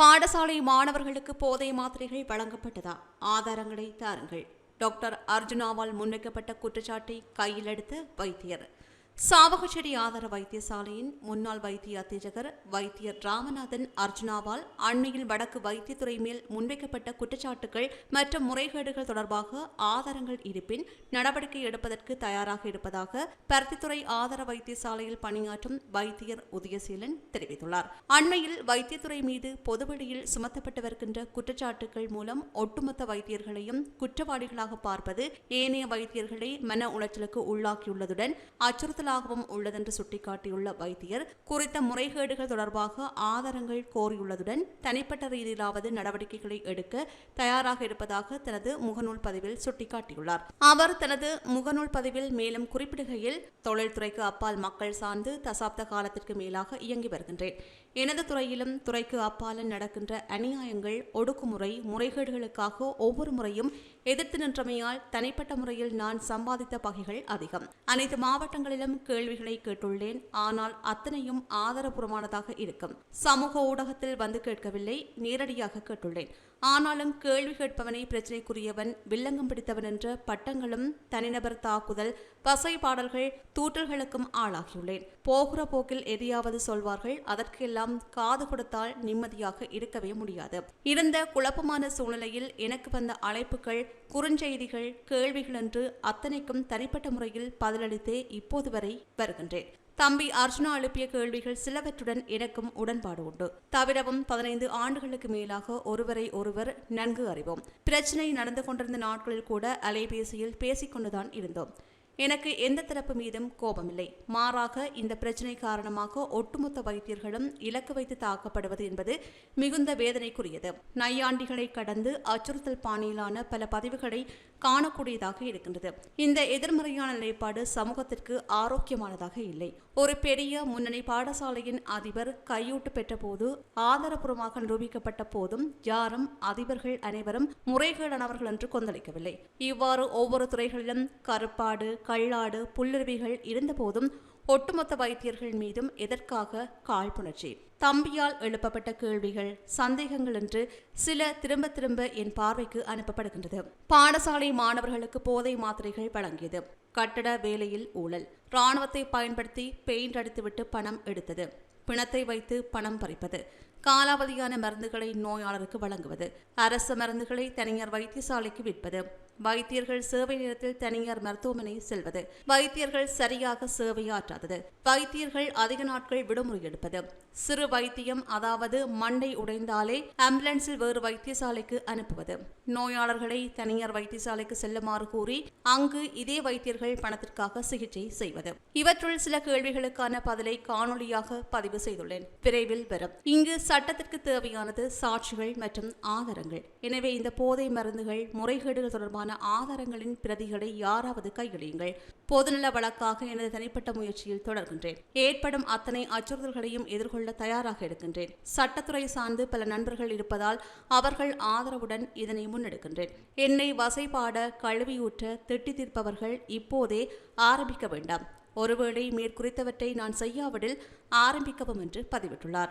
பாடசாலை மாணவர்களுக்கு போதை மாத்திரைகள் வழங்கப்பட்டதா? ஆதாரங்களை தாருங்கள். டாக்டர் அர்ஜுனாவால் முன்வைக்கப்பட்ட குற்றச்சாட்டை கையில் எடுத்த வைத்தியர். சாவகச்சேரி ஆதார வைத்தியசாலையின் முன்னாள் வைத்திய அத்தீஜகர் வைத்தியர் ராமநாதன் அர்ஜுனாவால் அண்மையில் வடக்கு வைத்தியத்துறை மேல் முன்வைக்கப்பட்ட குற்றச்சாட்டுகள் மற்றும் முறைகேடுகள் தொடர்பாக ஆதாரங்கள் இருப்பின் நடவடிக்கை எடுப்பதற்கு தயாராக இருப்பதாக பருத்தித்துறை ஆதார வைத்தியசாலையில் பணியாற்றும் வைத்தியர் உதயசீலன் தெரிவித்துள்ளார். அண்மையில் வைத்தியத்துறை மீது பொதுவெளியில் சுமத்தப்பட்டு வருகின்ற குற்றச்சாட்டுகள் மூலம் ஒட்டுமொத்த வைத்தியர்களையும் குற்றவாளிகளாக பார்ப்பது ஏனைய வைத்தியர்களை மன உளைச்சலுக்கு உள்ளாக்கியுள்ளதுடன் அச்சுறுத்தல் அச்சுறுத்தலாகவும் உள்ளதென்று சுட்டிக்காட்டியுள்ள வைத்தியர் குறித்த முறைகேடுகள் தொடர்பாக ஆதாரங்கள் கோரியுள்ளதுடன் தனிப்பட்ட ரீதியிலாவது நடவடிக்கைகளை எடுக்க தயாராக இருப்பதாக தனது முகநூல் பதிவில் சுட்டிக்காட்டியுள்ளார். அவர் தனது முகநூல் பதிவில் மேலும் குறிப்பிடுகையில் தொழில்துறைக்கு அப்பால் மக்கள் சார்ந்து தசாப்த காலத்திற்கு மேலாக இயங்கி வருகின்றேன். எனது துறையிலும் துறைக்கு அப்பாலும் நடக்கின்ற அநியாயங்கள் ஒடுக்குமுறை முறைகேடுகளுக்காக ஒவ்வொரு முறையும் எதிர்த்து நின்றமையால் தனிப்பட்ட முறையில் நான் சம்பாதித்த பகைகள் அதிகம். அனைத்து மாவட்டங்களிலும் கேள்விகளை கேட்டுள்ளேன். ஆனால் அத்தனையும் ஆதாரபூர்வமானதாக இருக்கும். சமூக ஊடகத்தில் வந்து கேட்கவில்லை. நேரடியாக கேட்டுள்ளேன். ஆனாலும் கேள்வி கேட்பவனை பிரச்சினைக்குரியவன் வில்லங்கம் பிடித்தவன் என்ற பட்டங்களும் தனிநபர் தாக்குதல் பசை பாடல்கள் தூற்றல்களுக்கும் ஆளாகியுள்ளேன். போகிற போக்கில் எதையாவது சொல்வார்கள் அதற்கெல்லாம் காது கொடுத்தால் நிம்மதியாக இருக்கவே முடியாது. இருந்த குழப்பமான சூழ்நிலையில் எனக்கு வந்த அழைப்புகள் குறுஞ்செய்திகள் கேள்விகள் என்று அத்தனைக்கும் தனிப்பட்ட முறையில் பதிலளித்தே இப்போது வரை வருகின்றேன். தம்பி அர்ஜுனா எழுப்பிய கேள்விகள் சிலவற்றுடன் எனக்கும் உடன்பாடு உண்டு. தவிரவும் பதினைந்து ஆண்டுகளுக்கு மேலாக ஒருவரை ஒருவர் நன்கு அறிவோம். பிரச்சனை நடந்து கொண்டிருந்த நாட்களில் கூட அலைபேசியில் பேசிக்கொண்டுதான் இருந்தோம். எனக்கு எந்த தரப்பு மீதும் கோபமில்லை. மாறாக இந்த பிரச்சினை காரணமாக ஒட்டுமொத்த வைத்தியர்களும் இலக்கு வைத்து தாக்கப்படுவது என்பது மிகுந்த வேதனைக்குரியது. நையாண்டிகளை கடந்து அச்சுறுத்தல் பாணியிலான பல பதிவுகளை காணக்கூடியதாக இருக்கின்றது. இந்த எதிர்மறையான நிலைப்பாடு சமூகத்திற்கு ஆரோக்கியமானதாக இல்லை. ஒரு பெரிய முன்னணி பாடசாலையின் அதிபர் கையூட்டு பெற்றபோது ஆதாரபூர்வமாக நிரூபிக்கப்பட்ட போதும் யாரும் அதிபர்கள் அனைவரும் முறைகேடானவர்கள் என்று கொந்தளிக்கவில்லை. இவ்வாறு ஒவ்வொரு துறைகளிலும் கருப்பாடு கள்ளாடு புல்லுருவிகள் இருந்தபோதும் ஒட்டுமொத்த வைத்தியர்கள் மீதும் எதற்காக காழ்ப்புணர்ச்சி? தம்பியால் எழுப்பப்பட்ட கேள்விகள் சந்தேகங்கள் என்று சில திரும்ப திரும்ப என் பார்வைக்கு அனுப்பப்படுகின்றது. பாடசாலை மாணவர்களுக்கு போதை மாத்திரைகள் வழங்கியது. கட்டட வேலையில் ஊழல். இராணுவத்தை பயன்படுத்தி பெயிண்ட் அடித்துவிட்டு பணம் எடுத்தது. பிணத்தை வைத்து பணம் பறிப்பது. காலாவதியான மருந்துகளை நோயாளருக்கு வழங்குவது. அரசு மருந்துகளை தனியார் வைத்தியசாலைக்கு விற்பது. வைத்தியர்கள் சேவை நேரத்தில் தனியார் மருத்துவமனை செல்வது. வைத்தியர்கள் சரியாக சேவையாற்றாதது வைத்தியர்கள் அதிக நாட்கள் விடுமுறை எடுப்பது. சிறு வைத்தியம் அதாவது மண்டை உடைந்தாலே ஆம்புலன்ஸில் வேறு வைத்தியசாலைக்கு அனுப்புவது. நோயாளர்களை தனியார் வைத்தியசாலைக்கு செல்லுமாறு கூறி அங்கு இதே வைத்தியர்கள் பணத்திற்காக சிகிச்சை செய்வது. இவற்றுள் சில கேள்விகளுக்கான பதிலை காணொலியாக பதிவு செய்துள்ளேன். விரைவில் வரும். இங்கு சட்டத்திற்கு தேவையானது சாட்சிகள் மற்றும் ஆதாரங்கள். எனவே இந்த போதை மருந்துகள் முறைகேடுகள் தொடர்பான ஆதாரங்களின் பிரதிகளை யாராவது கையளியுங்கள். பொதுநல வழக்காக எனது தனிப்பட்ட முயற்சியில் தொடர்கின்றேன். ஏற்படும் அத்தனை அச்சுறுத்தல்களையும் எதிர்கொள்ள தயாராக இருக்கின்றேன். சட்டத்துறை சார்ந்து பல நண்பர்கள் இருப்பதால் அவர்கள் ஆதரவுடன் இதனை முன்னெடுக்கின்றேன். என்னை வசைபாட கழுவியூற்ற திட்டி தீர்ப்பவர்கள் இப்போதே ஆரம்பிக்க வேண்டாம். ஒருவேளை மேற்குறித்தவற்றை நான் செய்யாவிடில் ஆரம்பிக்கவும் என்று பதிவிட்டுள்ளார்.